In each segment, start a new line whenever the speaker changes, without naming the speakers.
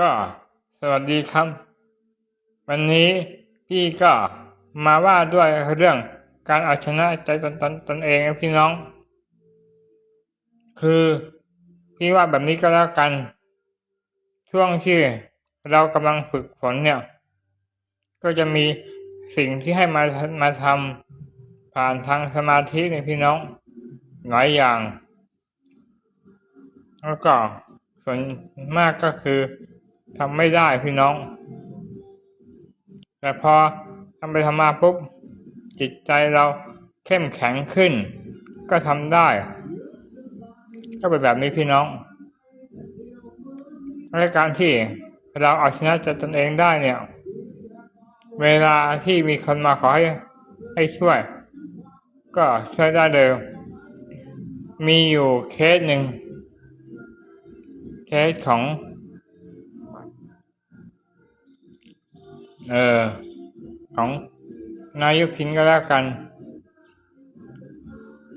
ก็สวัสดีครับ วันนี้พี่ก็มาว่าด้วยเรื่องการเอาชนะใจตนตนตนเองพี่น้อง คือพี่ว่าแบบนี้ก็แล้วกัน ช่วงที่เรากำลังฝึกฝนเนี่ย ก็จะมีสิ่งที่ให้มามาทำผ่านทางสมาธิเนี่ยพี่น้องหลายอย่าง แล้วก็ส่วนมากก็คือ ทำไม่ได้พี่น้อง แต่พอทำไปทำมาปุ๊บ จิตใจเราเข้มแข็งขึ้น ก็ทำได้ ก็เป็นแบบนี้พี่น้องและการที่เราเอาชนะใจตนเองได้เนี่ย เวลาที่มีคนมาขอให้ให้ช่วย ก็ช่วยได้เลยมีอยู่เคสหนึ่งเคสของ เออ ของนายกคินก็แล้วกัน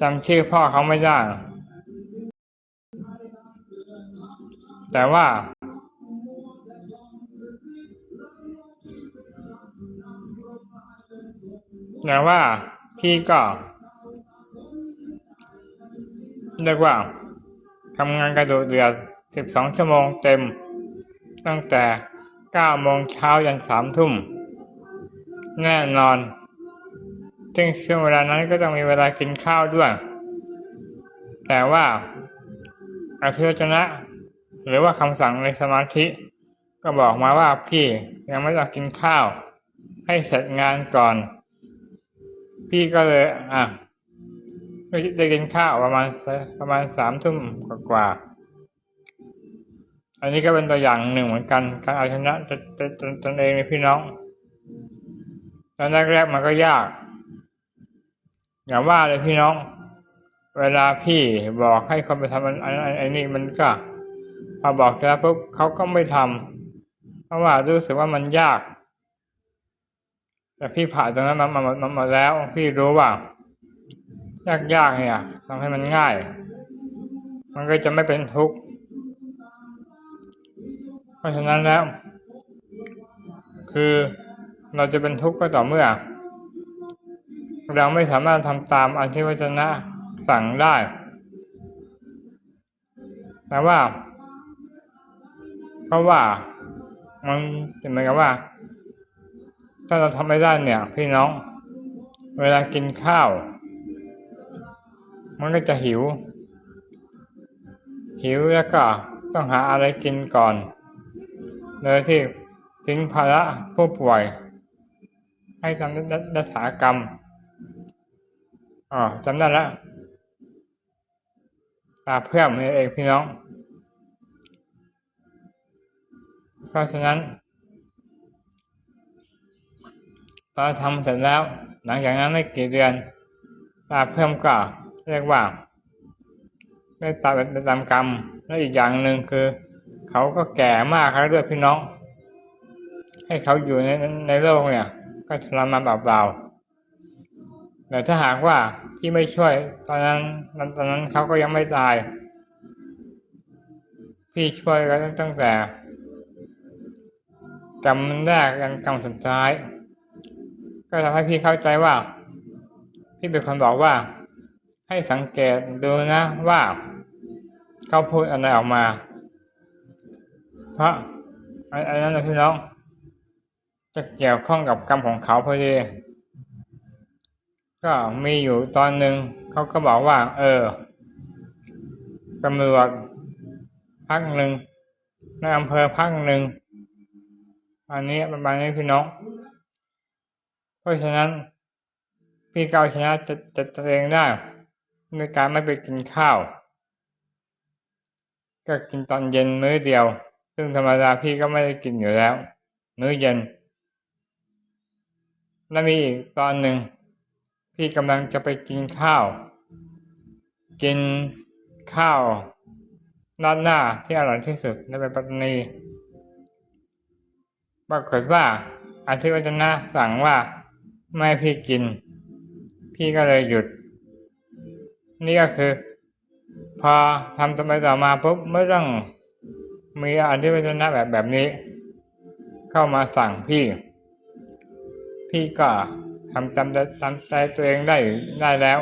จำชื่อพ่อเขาไม่ได้ แต่ว่า แต่ว่าพี่ก็เรียกว่าทำงานกระโดดเดือด 12 ชั่วโมงเต็ม ตั้งแต่ 9โมงเช้ายัน3ทุ่ม แน่นอน ซึ่งช่วงเวลานั้นก็ต้องมีเวลากินข้าวด้วย แต่ว่าอาพิจนะ หรือว่าคำสั่งในสมาธิ ก็บอกมาว่าพี่ยังไม่ต้องกินข้าว ให้เสร็จงานก่อน พี่ก็เลยอะได้กินข้าวประมาณประมาณสามทุ่มกว่า อันนี้ก็เป็นตัวอย่างหนึ่งเหมือนกัน การเอาชนะตนเองในพี่น้องตอนแรกๆมันก็ยาก อย่าว่าเลยพี่น้อง เวลาพี่บอกให้คนไปทำอันอันอันนี้มันก็พอบอกเสร็จแล้วปุ๊บเขาก็ไม่ทำเพราะว่ารู้สึกว่ามันยาก แต่พี่ผ่านตรงนั้นมามามามาแล้ว พี่รู้ว่า ยากๆเนี่ยทำให้มันง่าย มันก็จะไม่เป็นทุกข์ ราะฉะนั้นแล้ว คือเราจะเป็นทุกข์ก็ต่อเมื่อ เราไม่สามารถทำตามอันที่วจนะสั่งได้แต่ว่า เพราะว่ามันเหมือนกับว่า ถ้าเราทำไม่ได้เนี่ย พี่น้อง เวลากินข้าว มันก็จะหิว หิวแล้วก็ต้องหาอะไรกินก่อน เลยที่ทิ้งภาระผู้ป่วย ให้ทำรักษากรรมอ๋อจำได้แล้วตาเพื่อมนี่เองพี่น้อง เพราะฉะนั้นพอทำเสร็จแล้ว หลังจากนั้นไม่กี่เดือน ตาเพิ่มก็เรียกว่าได้ตามได้ตามกรรม และอีกอย่างหนึ่งคือ เขาก็แก่มากแล้วด้วยพี่น้อง ให้เขาอยู่ในในโลกเนี่ย ก็ทรมานเปล่าๆแต่ถ้าหากว่าพี่ไม่ช่วย ตอนนั้นตอนนั้นเขาก็ยังไม่ตาย พี่ช่วยกันตั้งแต่กรรมแรกยันกรรมสุดท้าย ก็ทำให้พี่เข้าใจว่า พี่เป็นคนบอกว่า ให้สังเกตดูนะว่า เขาพูดอะไรออกมา เพราะอันนั้นนะพี่น้อง จะเกี่ยวข้องกับกรรมของเขาพอดีก็มีอยู่ตอนหนึ่งเขาก็บอกว่า เออตำรวจพักหนึ่งในอำเภอพักหนึ่งอันนี้ประมาณนี้พี่น้อง เพราะฉะนั้น พี่เกาชนะจะจะตัวเองได้ในการไม่ไปกินข้าว ก็กินตอนเย็นมื้อเดียว ซึ่งธรรมดาพี่ก็ไม่ได้กินอยู่แล้ว มื้อเย็น และมีอีกตอนหนึ่ง พี่กำลังจะไปกินข้าว กินข้าวราดหน้าที่อร่อยที่สุดในปัตตานีปรากฏว่าอาทิตย์วัจนะสั่งว่าไม่พี่กิน พี่ก็เลยหยุด นี่ก็คือ พอทำต่อไปต่อมาปุ๊บไม่ต้อง มีอธิวัจนะแบบแบบนี้ เข้ามาสั่งพี่ พี่ก็ทำจำใจจำใจตัวเองได้ได้แล้ว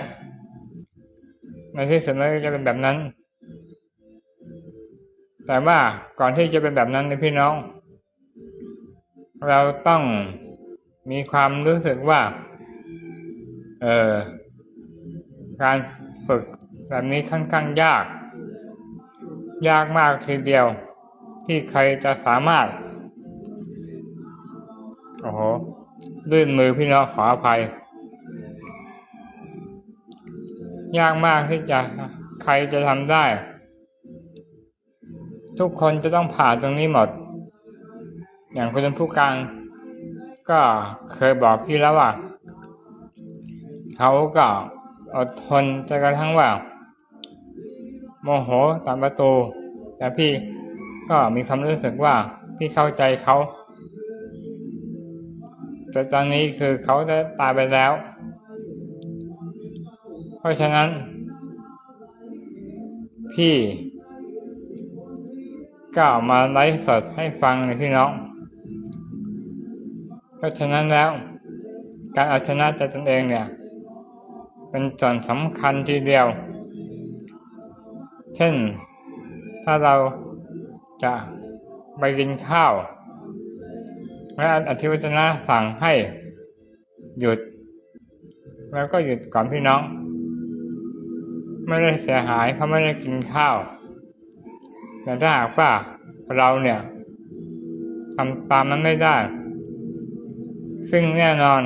ในที่สุดมันจะเป็นแบบนั้น แต่ว่าก่อนที่จะเป็นแบบนั้นนะพี่น้อง เราต้องมีความรู้สึกว่า เออการฝึกแบบนี้ค่อนข้างยาก ยากมากทีเดียว ที่ใครจะสามารถ โอ้โหลื่นมือพี่น้องขออภัย ยากมากที่จะใครจะทำได้ ทุกคนจะต้องผ่านตรงนี้หมด อย่างคุณผู้การก็เคยบอกพี่แล้วว่า เขาก็อดทนจนกระทั่งว่า โมโหตามประตูแต่พี่ ก็มีความรู้สึกว่าพี่เข้าใจเขาแต่ตอนนี้คือเขาได้ตายไปแล้ว เพราะฉะนั้น พี่ก็เอามาไลฟ์สดให้ฟังเลยพี่น้อง เพราะฉะนั้นแล้ว การเอาชนะใจตนเองเนี่ย เป็นส่วนสำคัญทีเดียว เช่น ถ้าเรา จะไปกินข้าวและอธิวัจนะสั่งให้หยุด แล้วก็หยุดก่อนพี่น้อง ไม่ได้เสียหายเพราะไม่ได้กินข้าว แต่ถ้าหากว่าเราเนี่ยทำตามนั้นไม่ได้ ซึ่งแน่นอน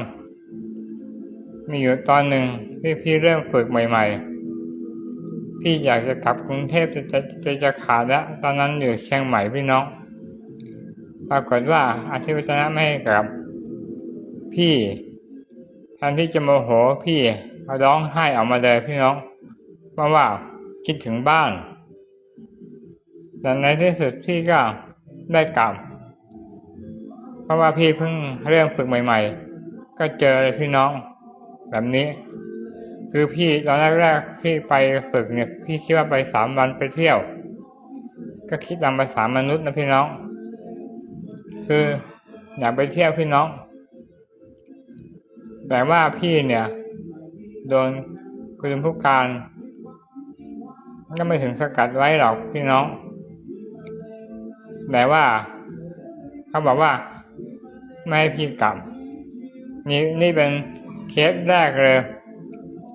มีอยู่ตอนหนึ่งที่พี่เริ่มฝึกใหม่ ๆ พี่อยากจะกลับกรุงเทพจะจะจะจะขาดแล้วตอนนั้นอยู่เชียงใหม่พี่น้องปรากฏว่าอาทิตย์วัฒนะไม่ให้กลับ พี่แทนที่จะโมโหพี่ร้องไห้ออกมาเลยพี่น้องเพราะว่าคิดถึงบ้านแต่ในที่สุดพี่ก็ได้กลับ เพราะว่าพี่เพิ่งเริ่มฝึกใหม่ ๆ ก็เจอเลยพี่น้อง แบบนี้ คือพี่ตอนแรกๆพี่ไปฝึกเนี่ย พี่คิดว่าไปสามวันไปเที่ยว ก็คิดตามภาษามนุษย์นะพี่น้อง คืออยากไปเที่ยวพี่น้อง แต่ว่าพี่เนี่ย โดนคุณผู้การ ก็ไม่ถึงสกัดไว้หรอกพี่น้อง แต่ว่า เขาบอกว่าไม่ให้พี่กลับนี่นี่เป็นเคสแรกเลย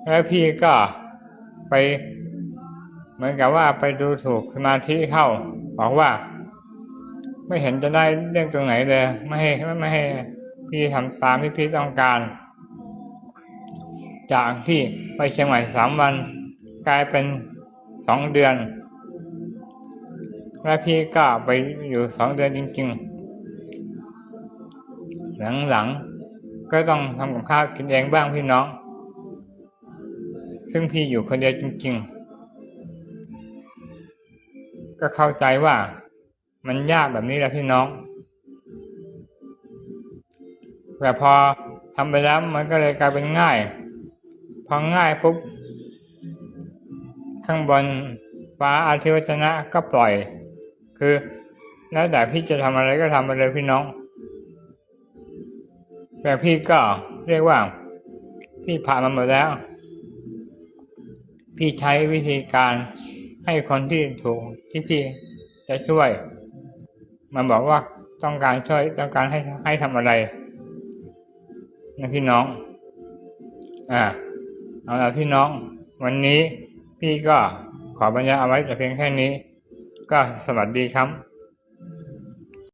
แล้วพี่ก็ไป เหมือนกับว่าไปดูถูกสมาธิเข้า บอกว่า ไม่เห็นจะได้เรื่องตรงไหนเลยไม่ให้ไม่ให้พี่ทำตามที่พี่ต้องการ จากที่ไปเชียงใหม่สามวัน กลายเป็นสองเดือน และพี่ก็ไปอยู่สองเดือนจริง ๆ หลังๆก็ต้องทำกับข้าวกินเองบ้างพี่น้อง ซึ่งพี่อยู่คนเดียวจริง ๆ ก็เข้าใจว่ามันยากแบบนี้แหละพี่น้องแต่พอทำไปแล้วมันก็เลยกลายเป็นง่าย พอง่ายปุ๊บข้างบนฟ้าอาทิวจนะก็ปล่อย คือแล้วแต่พี่จะทำอะไรก็ทำไปเลยพี่น้อง แต่พี่ก็เรียกว่า พี่ผ่านมาหมดแล้ว พี่ใช้วิธีการให้คนที่ถูกที่พี่จะช่วย มันบอกว่าต้องการช่วยต้องการให้ให้ทำอะไรนะพี่น้อง อ่าเอาละพี่น้อง วันนี้พี่ก็ขอบรรยายเอาไว้แต่เพียงแค่นี้ ก็สวัสดีครับ